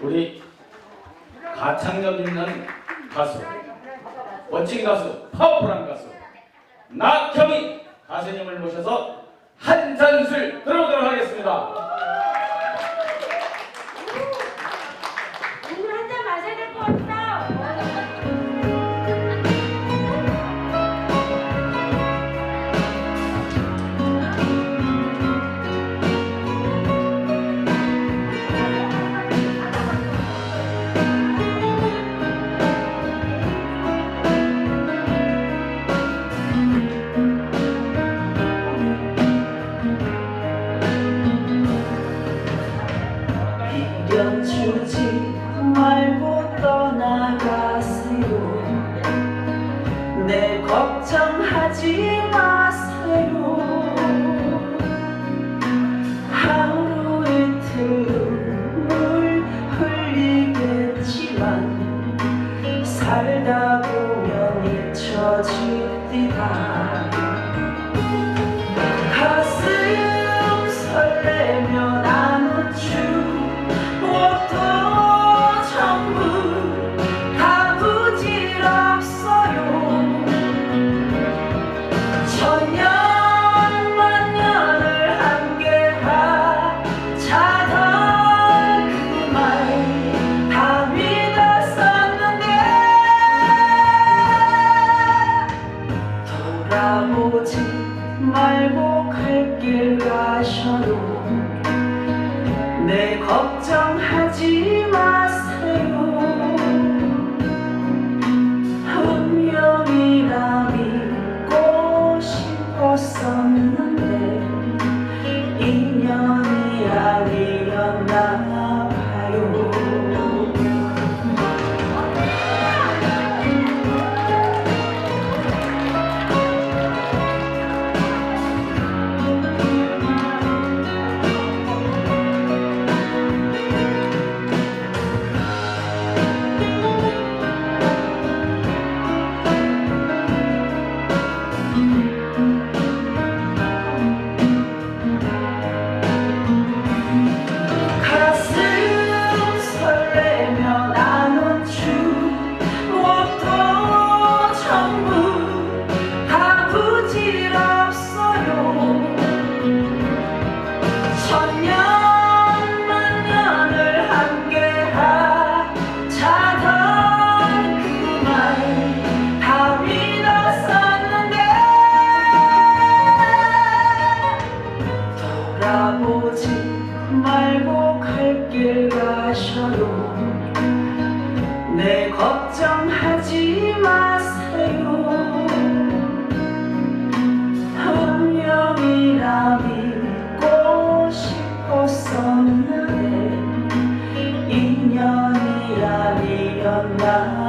우리 가창력 있는 가수, 멋진 가수, 파워풀한 가수 낙형이 가수님을 모셔서 한 잔술 들어보도록 하겠습니다. 주지 말고 떠나가세요. 내 걱정하지 마세요. 하루 이틀 물 흘리겠지만 살다 보면 잊혀지리라 돌아보지 말고 갈 길 가셔도 내 걱정 내 걱정하지 마세요. 운명이라 믿고 싶었었는데 인연이 아니었나